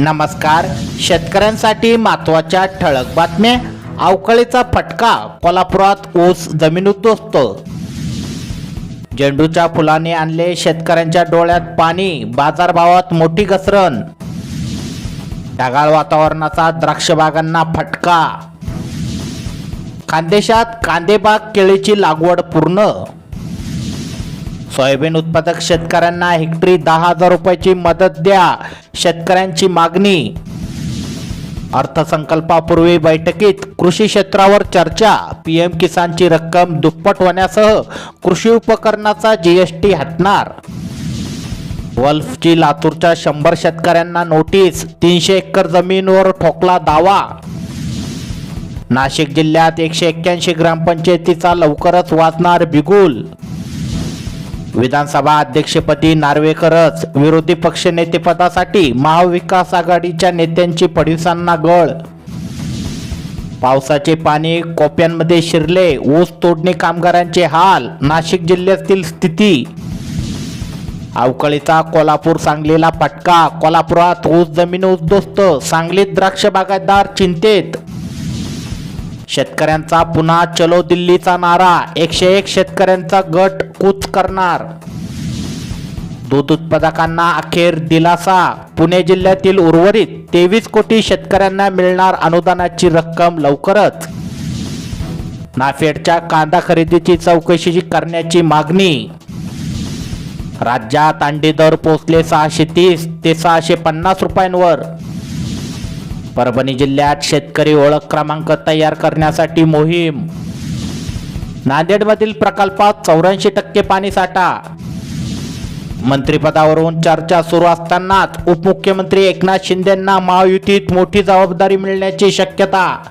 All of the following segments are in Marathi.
नमस्कार. शेतकऱ्यांसाठी महत्त्वाच्या ठळक बातम्या. अवकाळीचा फटका. कोल्हापुरात ऊस जमीन उद्ध्वस्त झेंडूच्या फुलाने आणले शेतकऱ्यांच्या डोळ्यात पाणी. बाजारभावात मोठी घसरण. ढगाळ वातावरणाचा द्राक्ष बागांना फटका. खानदेशात कांदेबाग केळीची लागवड पूर्ण. सोयाबीन उत्पादक शेतकऱ्यांना हेक्टरी दहा हजार रुपयाची मदत द्या. शेतकऱ्यांची मागणी. अर्थसंकल्पापूर्वी बैठकीत कृषी क्षेत्रावर चर्चा. पीएम किसानची रक्कम दुप्पट होण्यासह कृषी उपकरणाचा जीएसटी हटणार. वल्फची लातूरच्या शंभर शेतकऱ्यांना नोटीस तीनशे एकर जमीनवर ठोकला दावा. नाशिक जिल्ह्यात एकशे एक्क्याऐंशी ग्रामपंचायतीचा लवकरच वाचणार बिगुल. विधानसभा अध्यक्षपदी नार्वेकरच विरोधी पक्ष नेतेपदासाठी महाविकास आघाडीच्या नेत्यांची फडणवीसांना गळ. पावसाचे पाणी कोप्यांमध्ये शिरले ऊस तोडणी कामगारांचे हाल नाशिक जिल्ह्यातील स्थिती. अवकाळीचा कोल्हापूर सांगलीला फटका कोल्हापुरात ऊस जमीन उद्ध्वस्त सांगलीत द्राक्ष बागायतदार चिंतेत. शेतकऱ्यांचा पुन्हा चलो दिल्लीचा नारा एकशे एक शेतकऱ्यांचा गट कूच करणार. दूध उत्पादकांना अखेर दिलासा पुणे जिल्ह्यातील उर्वरित तेवीस कोटी शेतकऱ्यांना मिळणार अनुदानाची रक्कम लवकरच. नाफेडच्या कांदा खरेदीची चौकशी करण्याची मागणी. राज्यात अंडी दर पोचले सहाशे तीस ते सहाशे पन्नास रुपयांवर. परभणी जिल्ह्यात शेतकरी ओळख क्रमांक तयार करण्यासाठी मोहीम. नांदेडमधील प्रकल्पात चौऱ्याऐंशी टक्के पाणी साठा. मंत्रिपदावरून चर्चा सुरू असतानाच उपमुख्यमंत्री एकनाथ शिंदेंना महायुतीत मोठी जबाबदारी मिळण्याची शक्यता.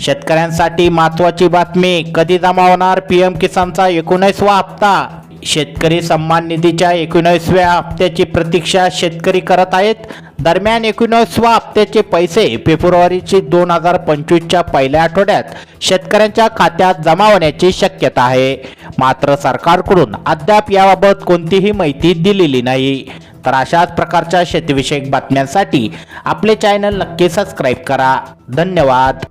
शेतकऱ्यांसाठी महत्वाची बातमी कधी जमा होणार? पीएम किसानचा एकोणीसवा हप्ता. शेतकरी सन्मान निधीच्या एकोणीसव्या हप्त्याची प्रतीक्षा शेतकरी करत आहेत. दरम्यान एकोणीसवा हप्त्याचे पैसे फेब्रुवारीची दोन हजार पंचवीसच्या पहिल्या आठवड्यात शेतकऱ्यांच्या खात्यात जमा होण्याची शक्यता आहे. मात्र सरकारकडून अद्याप याबाबत कोणतीही माहिती दिलेली नाही. तर अशाच प्रकारच्या शेतीविषयक बातम्यांसाठी आपले चॅनल नक्की सबस्क्राईब करा. धन्यवाद.